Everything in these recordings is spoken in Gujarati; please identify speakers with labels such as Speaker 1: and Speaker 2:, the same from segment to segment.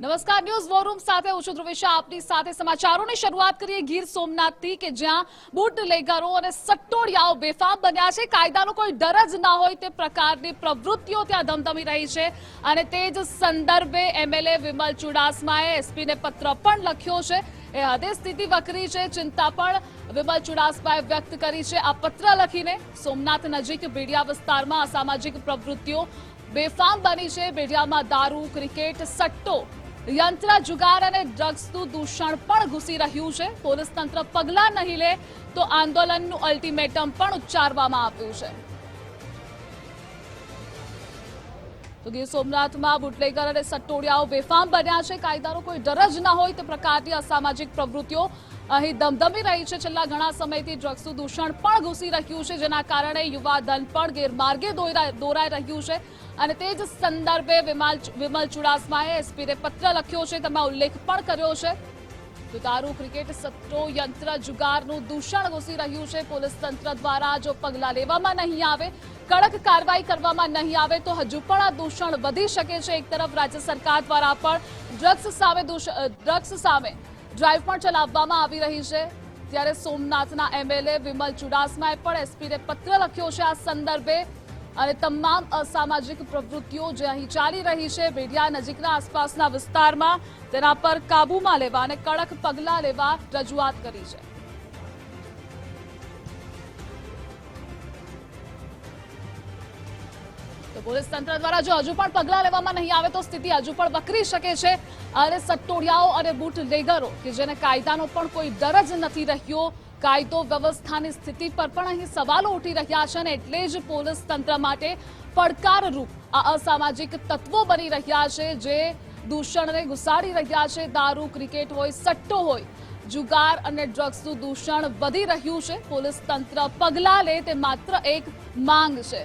Speaker 1: નમસ્કાર, ન્યૂઝ વોરૂમ સાથે હું છું આપની સાથે સમાચારોની શરૂઆત કરીએ ગીર સોમનાથથી કે જ્યાં બુટ લેગરો અને સટ્ટોડિયાઓ બેફામ બન્યા છે. કાયદાનો કોઈ ડર જ ના હોય તે પ્રકારની પ્રવૃત્તિઓ ત્યાં ધમધમી રહી છે. અને તે જ સંદર્ભે એમએલએ વિમલ ચુડાસમાએ એસપીને પત્ર પણ લખ્યો છે. એ હદે સ્થિતિ વકરી છે, ચિંતા પણ વિમલ ચુડાસમાએ વ્યક્ત કરી છે. આ પત્ર લખીને સોમનાથ નજીક બેડિયા વિસ્તારમાં અસામાજિક પ્રવૃત્તિઓ બેફામ બની છે. બેડિયામાં દારૂ, ક્રિકેટ, સટ્ટો યંત્ર, જુગાર અને ડ્રગ્સનું દૂષણ પણ ઘૂસી રહ્યું છે. પોલીસ તંત્ર પગલાં નહીં લે તો આંદોલનનું અલ્ટિમેટમ પણ ઉચ્ચારવામાં આવ્યું છે. તો ગીર સોમનાથમાં બુટલેગર અને સટ્ટોડિયાઓ બેફામ બન્યા છે. કાયદાનો કોઈ ડર જ ન હોય તે પ્રકારની અસામાજિક પ્રવૃત્તિઓ અહીં ધમધમી રહી છે. છેલ્લા ઘણા સમયથી ડ્રગ્સનું દૂષણ પણ ઘૂસી રહ્યું છે, જેના કારણે યુવા ધન પણ ગેરમાર્ગે દોરા- દોરાઈ રહ્યું છે. અને તે જ સંદર્ભે વિમલ ચુડાસમાએ એસપીને પત્ર લખ્યો છે. તેમાં ઉલ્લેખ પણ કર્યો છે. તો દારૂ ક્રિકેટ સટ્ટો યંત્ર જુગારનું દૂષણ ઘૂસી રહ્યું છે. પોલીસ તંત્ર દ્વારા જો પગલાં લેવામાં નહીં આવે, કડક કાર્યવાહી કરવામાં નહીં આવે, તો હજુ પણ આ દૂષણ વધી શકે છે. એક તરફ રાજ્ય સરકાર દ્વારા પણ ડ્રગ્સ સામે ડ્રગ્સ સામે ડ્રાઈવ પણ ચલાવવામાં આવી રહી છે. ત્યારે સોમનાથના એમએલએ વિમલ ચુડાસમાએ પણ એસપીને પત્ર લખ્યો છે. આ સંદર્ભે અને તમામ અસામાજિક પ્રવૃત્તિઓ જે અહીં ચાલી રહી છે, બેડિયા નજીકના આસપાસના વિસ્તારમાં, તેના પર કાબૂમાં લેવા અને કડક પગલાં લેવા રજૂઆત કરી છે. તો પોલીસ તંત્ર દ્વારા જો હજુ પણ પગલાં લેવામાં નહીં આવે તો સ્થિતિ હજુ પણ વકરી શકે છે. અને સટ્ટોડિયાઓ અને બૂટ લેગરો કે જેને કાયદાનો પણ કોઈ ડર જ નથી રહ્યો કાયદો વ્યવસ્થાની સ્થિતિ પર પણ અહીં સવાલો ઉઠી રહ્યા છે અને એટલે જ પોલીસ તંત્ર માટે પડકારરૂપ આ અસામાજિક તત્વો બની રહ્યા છે જે દૂષણને ઘુસાડી રહ્યા છે. દારૂ, ક્રિકેટ હોય, સટ્ટો હોય, જુગાર અને ડ્રગ્સનું દૂષણ વધી રહ્યું છે. પોલીસ તંત્ર પગલાં લે તે માત્ર એક માંગ છે.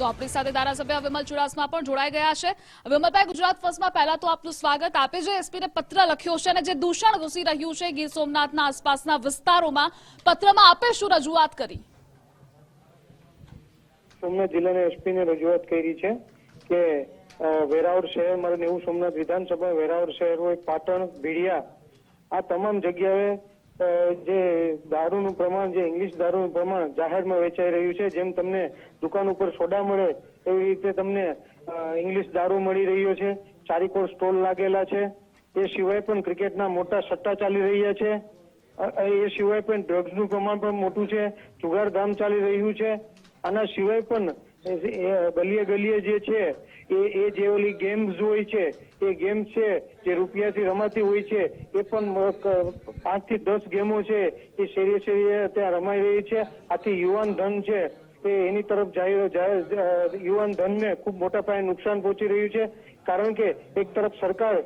Speaker 1: તો આપણી સાથે ધારાસભ્ય વિમલ ચુડાસમા પણ જોડાઈ ગયા છે. વિમલભાઈ ગુજરાત ફર્સ્ટમાં પહેલા તો આપનું સ્વાગત આપે જે એસપીને પત્ર લખ્યો છે અને જે દૂષણ ઘૂસી રહ્યું છે ગીર સોમનાથના આસપાસના વિસ્તારોમાં, પત્રમાં આપે શું રજૂઆત કરી?
Speaker 2: સોમનાથ જિલ્લાના એસપી ને રજૂઆત કરી છે કે વેરાવળ શહેર, મારે નેવું સોમનાથ વિધાનસભા, વેરાવળ શહેર હોય પાટણ, ભીડિયા, આ તમામ જગ્યાએ જે દારૂનું પ્રમાણ, જે ઇંગ્લિશ દારૂનું પ્રમાણ જાહેરમાં વેચાઈ રહ્યું છે, જેમ તમને દુકાન ઉપર સોડા મળે, એવી રીતે તમને ઇંગ્લિશ દારૂ મળી રહ્યો છે. ચારીકોર સ્ટોલ લાગેલા છે. એ સિવાય પણ ક્રિકેટના મોટા સટ્ટા ચાલી રહ્યા છે. એ સિવાય પણ ડ્રગ્સનું પ્રમાણ પણ મોટું છે. જુગારધામ ચાલી રહ્યું છે. આના સિવાય પણ ગલીએ ગલીએ જે છે, એ એ જે ઓલી ગેમ્સ હોય છે, એ ગેમ છે, જે રૂપિયાથી રમાતી હોય છે, એ પણ પાંચથી દસ ગેમો છે, એ શેરીએ શેરીએ ત્યાં રમાઈ રહી છે. આથી યુવાન ધન છે, એ એની તરફ જાહેર યુવાન ધનને ખૂબ મોટા પાયે નુકસાન પહોંચી રહ્યું છે. કારણ કે એક તરફ સરકાર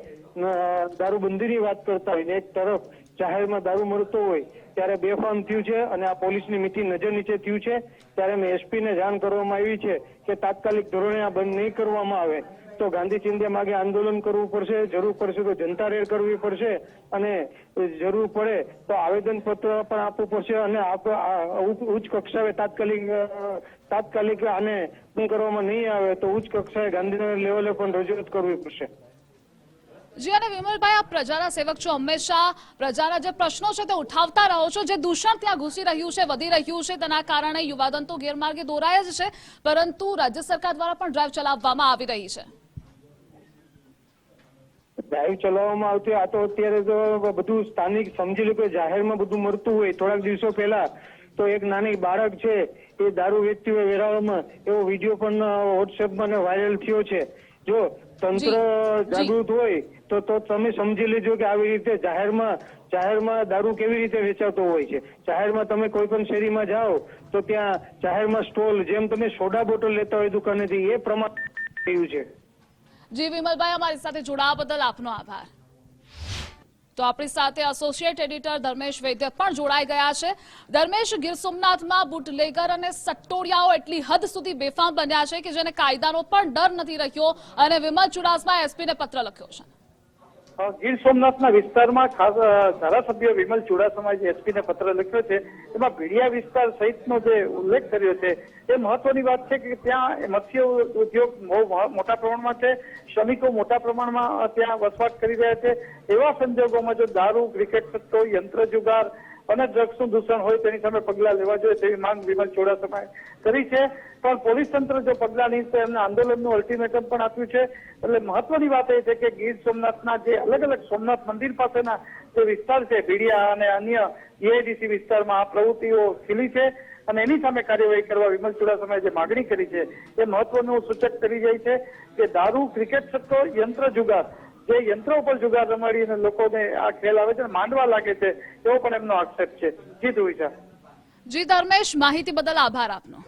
Speaker 2: દારૂબંધીની વાત કરતા હોય એક તરફ જાહેરમાં દારૂ મળતો હોય ત્યારે બેફામ થયું છે અને આ પોલીસની મિતિ નજર નીચે થયું છે. ત્યારે મેં એસપીને જાણ કરવામાં આવી છે કે તાત્કાલિક ધોરણે આ બંધ નહીં કરવામાં આવે. તો ગાંધી ચિંધ્યા માગે આંદોલન કરવું પડશે, જરૂર પડશે તો જનતા રેડ કરવી પડશે અને જરૂર પડે તો આવેદન પત્ર પણ આપવું પડશે અને ઉચ્ચ કક્ષાએ તાત્કાલિક તાત્કાલિક આને કરવામાં નહીં આવે તો ઉચ્ચ કક્ષાએ ગાંધીનગર લેવલે પણ રજૂઆત કરવી પડશે.
Speaker 1: જી, અને વિમલભાઈ, આપ પ્રજાના સેવક છો હંમેશા. પ્રજાના જે પ્રશ્નો છે તે ઉઠાવતા રહો છો. જે દૂષણ ત્યાં ઘૂસી રહ્યું છે, વધી રહ્યું છે, તેના કારણે યુવાધન તો ગેરમાર્ગે દોરાય જ છે, પરંતુ રાજ્ય સરકાર દ્વારા પણ ડ્રાઈવ ચલાવવામાં આવી રહી છે.
Speaker 2: ડ્રાઈવ ચલાવવામાં આવતી, આ તો અત્યારે તો બધું સ્થાનિક સમજી લો કે જાહેરમાં બધું મળતું હોય, થોડાક દિવસો પહેલા તો એક નાની બાળક છે, એ દારૂ વેચતી હોય વેરાવળમાં, એવો વીડિયો પણ વોટ્સએપમાં વાયરલ થયો છે. જો તંત્ર જાગૃત હોય તો તો તમે સમજી લેજો કે આવી રીતે જાહેરમાં જાહેરમાં દારૂ કેવી રીતે વેચાતો હોય છે. જાહેરમાં તમે કોઈ પણ શેરીમાં જાઓ તો ત્યાં જાહેરમાં સ્ટોલ જેમ તમે સોડા બોટલ લેતા હોય દુકાનેથી એ પ્રમાણ થયું છે.
Speaker 1: જી વિમલભાઈ અમારી સાથે જોડાવા બદલ આપનો આભાર. તો આપણી સાથે એસોસિએટ એડિટર ધર્મેશ વૈદ્ય પણ જોડાઈ ગયા છે. ધર્મેશ, ગીર સોમનાથમાં બુટલેગર અને સટ્ટોડિયાઓ એટલી હદ સુધી બેફામ બન્યા છે કે જેને કાયદાનો પણ ડર નથી રહ્યો અને વિમલ ચુડાસમા એસપીને પત્ર લખ્યો છે.
Speaker 3: ગીર સોમનાથના વિસ્તારમાં ખાસ ધારાસભ્ય વિમલ ચુડાસમાએ જે એસપીને પત્ર લખ્યો છે, એમાં ભીડિયા વિસ્તાર સહિતનો જે ઉલ્લેખ કર્યો છે, એ મહત્વની વાત છે કે ત્યાં મત્સ્ય ઉદ્યોગ મોટા પ્રમાણમાં છે, શ્રમિકો મોટા પ્રમાણમાં ત્યાં વસવાટ કરી રહ્યા છે, એવા સંજોગોમાં જો દારૂ, ક્રિકેટ સટ્ટો યંત્ર જુગાર અને ડ્રગ્સનું દૂષણ હોય તેની સામે પગલાં લેવા જોઈએ તેવી માંગ વિમલ ચુડાસમાએ કરી છે. પણ પોલીસ તંત્ર જો પગલાં નહીં તો એમને આંદોલનનું અલ્ટિમેટમ પણ આપ્યું છે. એટલે મહત્વની વાત એ છે કે ગીર સોમનાથના જે અલગ અલગ સોમનાથ મંદિર પાસેના જે વિસ્તાર છે, ભીડિયા અને અન્ય એઆઈડીસી વિસ્તારમાં આ પ્રવૃત્તિઓ ખીલી છે અને એની સામે કાર્યવાહી કરવા વિમલ ચુડાસમાએ જે માગણી કરી છે એ મહત્વનું સૂચક કરી જાય છે કે દારૂ, ક્રિકેટ, સટ્ટો, યંત્ર, જુગાર જે યંત્રો પર જુગાર રમાડીને લોકોને આ ખેલ આવે છે માંડવા લાગે છે, એવો પણ એમનો આક્ષેપ છે. જી ધ્રુવિશા
Speaker 1: જી ધર્મેશ, માહિતી બદલ આભાર આપનો.